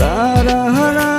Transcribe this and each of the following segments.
ra ra ra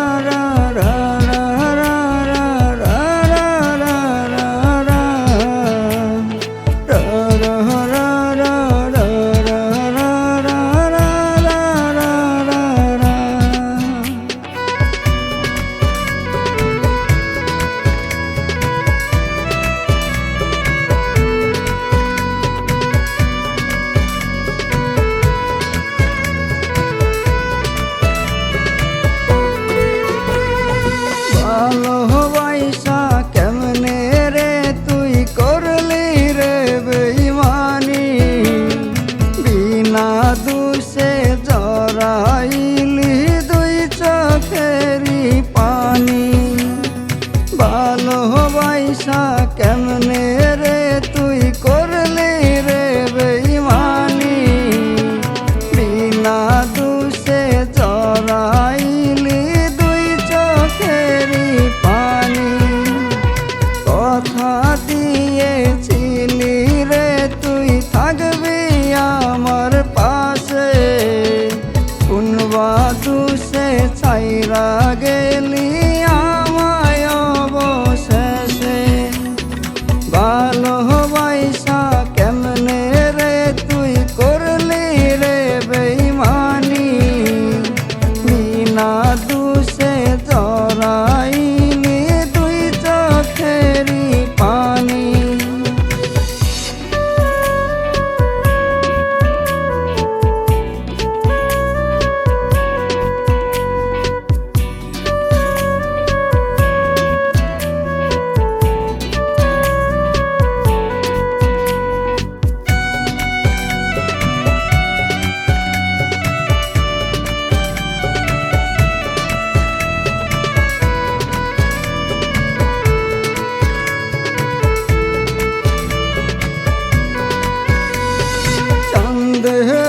দেহে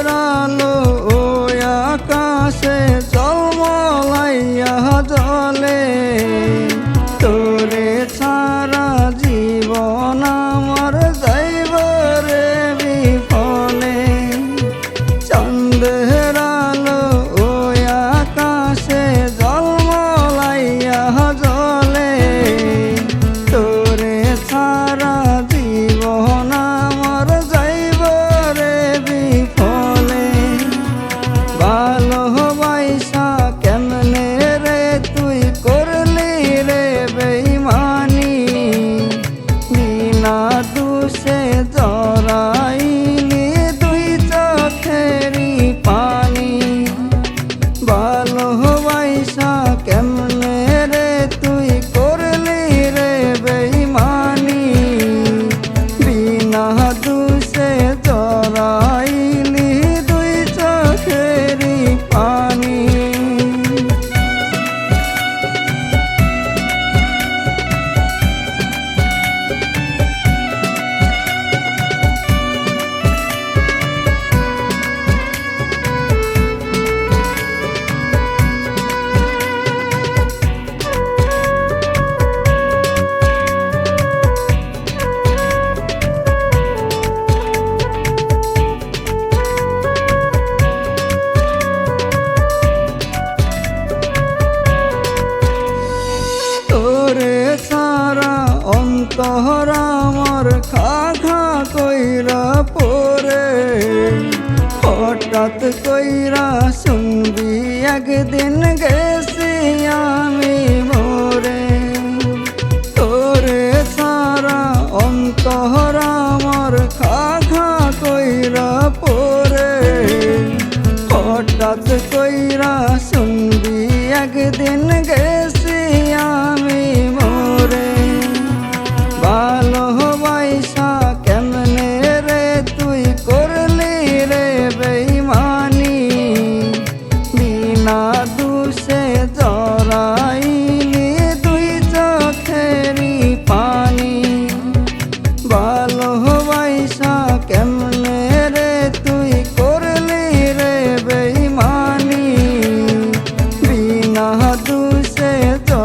শহর আমার কইরা পরে হঠাৎ কইরা শুনবি, একদিন গেছি আমি মরে। তোরে সারা অন্তর আমার খা কইরা পরে হঠাৎ কইরা শুনবি, একদিন গে ভাইসা কেমনে রে তুই করলি রে বেইমানি বিনা দুষে তো